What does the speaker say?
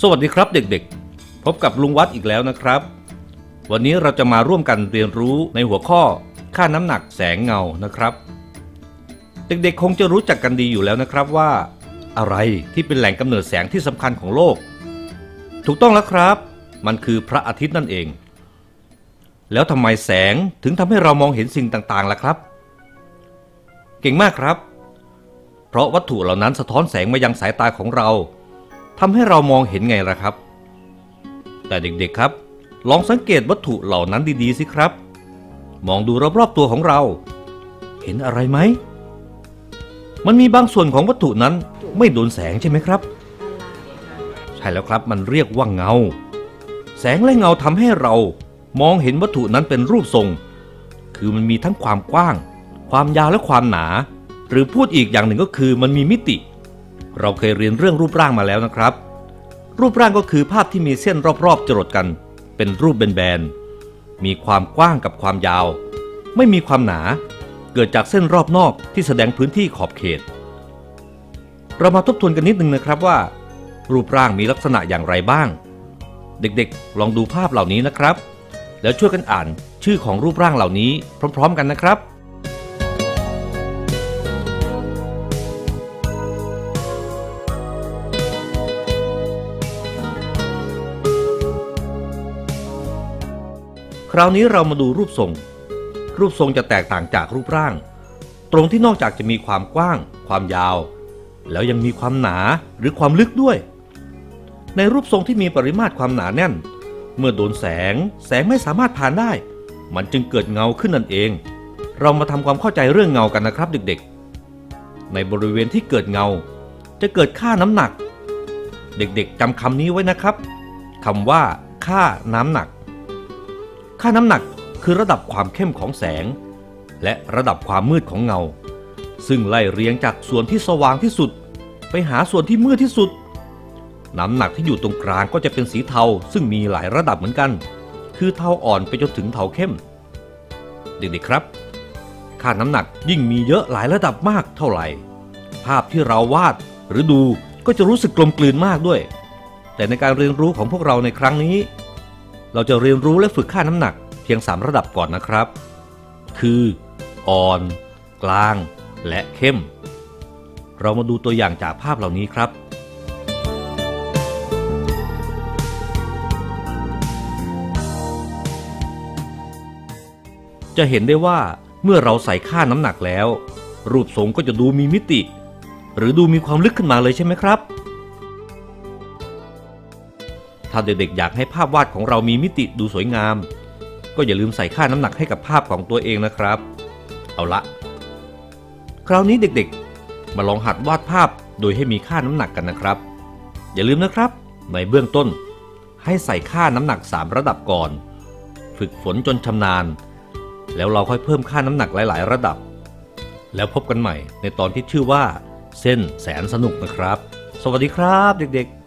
สวัสดีครับเด็กๆ พบกับลุงวัดอีกแล้วนะครับ วันนี้เราจะมาร่วมกันเรียนรู้ในหัวข้อ ค่าน้ำหนักแสงเงานะครับ เด็กๆ คงจะรู้จักกันดีอยู่แล้วนะครับว่า อะไรที่เป็นแหล่งกำเนิดแสงที่สำคัญของโลก ถูกต้องแล้วครับ มันคือพระอาทิตย์นั่นเอง แล้วทำไมแสงถึงทำให้เรามองเห็นสิ่งต่างๆล่ะครับ เก่งมากครับ เพราะวัตถุเหล่านั้นสะท้อนแสงมายังสายตาของเรา ทำให้เรามองเห็นไงล่ะครับ แต่เด็กๆครับ ลองสังเกตวัตถุเหล่านั้นดีๆสิครับ มองดูรอบๆตัวของเรา เห็นอะไรไหม มันมีบางส่วนของวัตถุนั้นไม่โดนแสงใช่ไหมครับ ใช่แล้วครับมันเรียกว่าเงา แสงและเงาทำให้เรามองเห็นวัตถุนั้นเป็นรูปทรง คือมันมีทั้งความกว้าง ความยาวและความหนา หรือพูดอีกอย่างหนึ่งก็คือมันมีมิติ เราเคยเรียนเรื่องรูปร่างมาแล้วนะครับ รูปร่างก็คือภาพที่มีเส้นรอบๆจรดกัน เป็นรูปแบนๆมีความกว้างกับความยาว ไม่มีความหนา เกิดจากเส้นรอบนอกที่แสดงพื้นที่ขอบเขต เรามาทบทวนกันนิดนึงนะครับว่า รูปร่างมีลักษณะอย่างไรบ้าง เด็กๆ ลองดูภาพเหล่านี้นะครับ แล้วช่วยกันอ่านชื่อของรูปร่างเหล่านี้พร้อม ๆ กันนะครับ คราวนี้เรามาดูรูปทรง รูปทรงจะแตกต่างจากรูปร่าง ตรงที่นอกจากจะมีความกว้าง ความยาว แล้วยังมีความหนาหรือความลึกด้วย ในรูปทรงที่มีปริมาตรความหนาแน่น เมื่อโดนแสง แสงไม่สามารถผ่านได้ มันจึงเกิดเงาขึ้นนั่นเอง เรามาทำความเข้าใจเรื่องเงากันนะครับเด็กๆ ในบริเวณที่เกิดเงา จะเกิดค่าน้ำหนัก เด็กๆจำคำนี้ไว้นะครับคำว่า ค่าน้ำหนัก ค่าน้ำหนักคือระดับความเข้มของแสง และระดับความมืดของเงา ซึ่งไล่เรียงจากส่วนที่สว่างที่สุด ไปหาส่วนที่มืดที่สุด น้ำหนักที่อยู่ตรงกลางก็จะเป็นสีเทาซึ่งมีหลายระดับเหมือนกัน คือเทาอ่อนไปจนถึงเทาเข้ม เด็กๆครับ ค่าน้ำหนักยิ่งมีเยอะหลายระดับมากเท่าไหร่ ภาพที่เราวาดหรือดูก็จะรู้สึกกลมกลืนมากด้วย แต่ในการเรียนรู้ของพวกเราในครั้งนี้ เราจะเรียนรู้และฝึกค่าน้ำหนักเพียง 3 ระดับก่อนนะครับ คือ อ่อน กลาง และเข้ม เรามาดูตัวอย่างจากภาพเหล่านี้ครับ จะเห็นได้ว่าเมื่อเราใส่ค่าน้ำหนักแล้ว รูปทรงก็จะดูมีมิติ หรือดูมีความลึกขึ้นมาเลยใช่ไหมครับ ถ้าเด็กๆอยากให้ภาพวาดของเรามีมิติดูสวยงาม ก็อย่าลืมใส่ค่าน้ำหนักให้กับภาพของตัวเองนะครับ เอาละ คราวนี้เด็กๆ มาลองหัดวาดภาพโดยให้มีค่าน้ำหนักกันนะครับ อย่าลืมนะครับ ในเบื้องต้น ให้ใส่ค่าน้ำหนัก 3 ระดับก่อน ฝึกฝนจนชำนาญ แล้วเราค่อยเพิ่มค่าน้ำหนักหลาย ๆ ระดับ แล้วพบกันใหม่ในตอนที่ชื่อว่า เส้นแสนสนุกนะครับ สวัสดีครับเด็กๆ